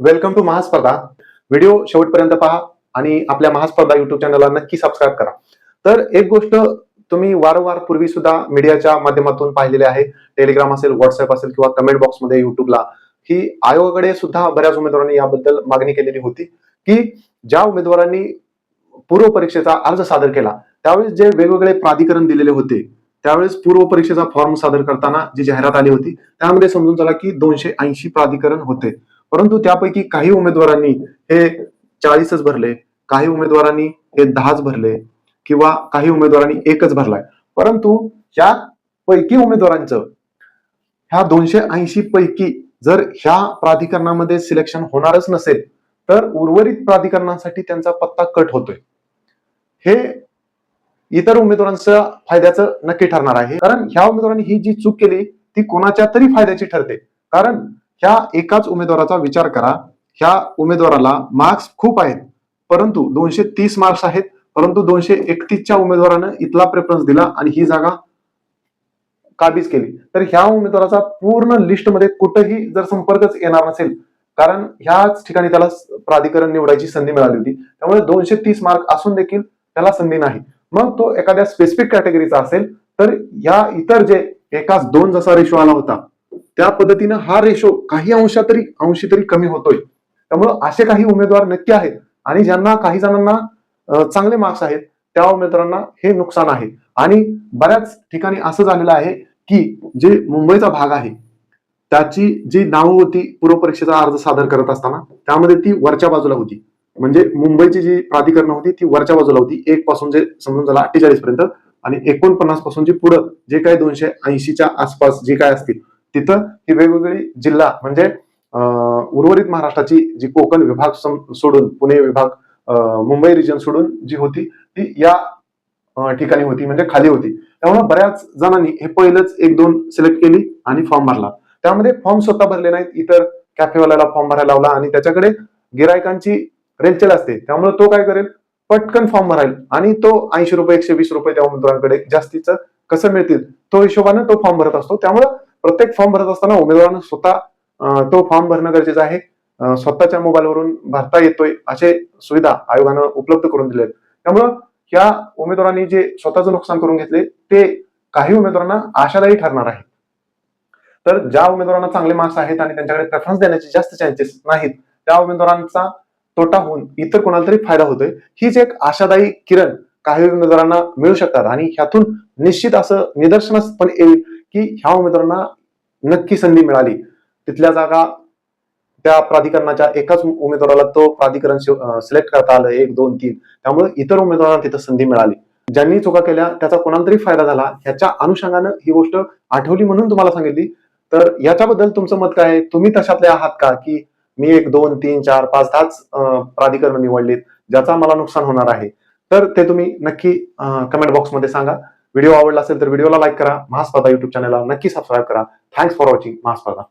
Welcome to महास्पर्धा video शेवटपर्यंत पहा आणि आपल्या महास्पर्धा युट्यूब चॅनलला नक्की सबस्क्राईब करा. तर एक गोष्ट तुम्ही वारंवार पूर्वी सुद्धा मीडियाच्या माध्यमातून पाहिलेले आहे. टेलिग्राम असेल व्हॉट्सअप असेल किंवा कमेंट बॉक्समध्ये युट्यूबला की आयोगाकडे सुद्धा बऱ्याच उमेदवारांनी याबद्दल मागणी केलेली होती की ज्या उमेदवारांनी पूर्व परीक्षेचा अर्ज सादर केला त्यावेळेस जे वेगवेगळे प्राधिकरण दिलेले होते त्यावेळेस पूर्व परीक्षेचा फॉर्म सादर करताना जी जाहिरात आली होती त्यामध्ये समजून चला की दोनशे ऐंशी प्राधिकरण होते. परंतु त्यापैकी काही उमेदवारांनी हे चाळीसच भरले काही उमेदवारांनी हे दहाच भरले किंवा काही उमेदवारांनी एकच भरलाय. परंतु या पैकी उमेदवारांचं ह्या दोनशे ऐंशी पैकी जर ह्या प्राधिकरणामध्ये सिलेक्शन होणारच नसेल तर उर्वरित प्राधिकरणांसाठी त्यांचा पत्ता कट होतोय. हे इतर उमेदवारांच्या फायद्याचं नक्की ठरणार आहे. कारण ह्या उमेदवारांनी ही जी चूक केली ती कोणाच्या तरी फायद्याची ठरते. कारण ह्या एकाच उमेदवाराचा विचार करा. ह्या उमेदवाराला मार्क्स खूप आहेत परंतु दोनशे तीस मार्क्स आहेत परंतु दोनशे एकतीसच्या उमेदवारानं इथला प्रेफरन्स दिला आणि ही जागा काबीज केली. तर ह्या उमेदवाराचा पूर्ण लिस्टमध्ये कुठंही जर संपर्कच येणार नसेल कारण ह्याच ठिकाणी त्याला प्राधिकरण निवडायची संधी मिळाली होती. त्यामुळे दोनशे तीस मार्क असून देखील त्याला संधी नाही. मग तो एखाद्या स्पेसिफिक कॅटेगरीचा असेल तर या इतर जे एकाच दोन जसा रेशो आला होता त्या पद्धतीनं हा रेशो काही अंशा तरी अंशी तरी कमी होतोय. त्यामुळं असे काही उमेदवार नक्की आहेत. आणि ज्यांना काही जणांना चांगले मार्क्स आहेत त्या उमेदवारांना हे नुकसान आहे. आणि बऱ्याच ठिकाणी असं झालेलं आहे की जे मुंबईचा भाग आहे त्याची जी नावं होती पूर्व परीक्षेचा अर्ज सादर करत असताना त्यामध्ये ती वरच्या बाजूला होती. म्हणजे मुंबईची जी प्राधिकरण होती ती वरच्या बाजूला होती. एक पासून जे समजून झाला अठ्ठेचाळीस पर्यंत आणि एकोणपन्नासपासून जे पुढं जे काही दोनशे ऐंशीच्या आसपास जे काय असतील तिथं ही वेगवेगळी जिल्हा म्हणजे उर्वरित महाराष्ट्राची जी कोकण विभाग सोडून पुणे विभाग मुंबई रिजन सोडून जी होती ती या ठिकाणी होती म्हणजे खाली होती. त्यामुळे बऱ्याच जणांनी हे पहिलंच एक दोन सिलेक्ट केली आणि फॉर्म भरला. त्यामध्ये फॉर्म स्वतः भरले नाहीत इतर कॅफेवाल्याला फॉर्म भरायला लावला आणि त्याच्याकडे गिरायकांची रेलचेल असते. त्यामुळे तो काय करेल? पटकन फॉर्म भरायला आणि तो ऐंशी रुपये एकशे वीस रुपये त्या उमेदवारांकडे जास्तीचं कसं मिळतील तो हिशोबाने तो फॉर्म भरत असतो. त्यामुळे प्रत्येक फॉर्म भरत असताना उमेदवारानं स्वतः तो फॉर्म भरणं गरजेचं आहे. स्वतःच्या मोबाईलवरून भरता येतोय असे सुविधा आयोगानं उपलब्ध करून दिले त्यामुळं या उमेदवारांनी जे स्वतःचं नुकसान करून घेतले ते काही उमेदवारांना आशादायी ठरणार आहे. तर ज्या उमेदवारांना चांगले मार्क्स आहेत आणि त्यांच्याकडे प्रेफरन्स देण्याचे जास्त चान्सेस नाहीत त्या उमेदवारांचा तोटा होऊन इतर कोणाला तरी फायदा होतोय हीच एक आशादायी किरण काही उमेदवारांना मिळू शकतात. आणि ह्यातून निश्चित असं निदर्शनास पण येईल की ह्या उमेदवारांना नक्की संधी मिळाली. तिथल्या जागा त्या प्राधिकरणाच्या एकाच उमेदवाराला तो प्राधिकरण सिलेक्ट करता आलं एक दोन तीन. त्यामुळे इतर उमेदवारांना तिथं संधी मिळाली. ज्यांनी चुका केल्या त्याचा कोणाला तरी फायदा झाला ह्याच्या अनुषंगानं ही गोष्ट आठवली म्हणून तुम्हाला सांगितली. तर याच्याबद्दल तुमचं मत काय आहे? तुम्ही तशातले आहात का? की मी एक दोन तीन चार पाच दहाच प्राधिकरण निवडलीत ज्याचा मला नुकसान होणार आहे. तर ते तुम्ही नक्की कमेंट बॉक्समध्ये सांगा. व्हिडिओ आवडला असेल तर व्हिडिओला लाईक करा. महास्पर्धा युट्यूब चॅनलला नक्की सबस्क्राईब करा. Thanks for watching महास्पर्धा.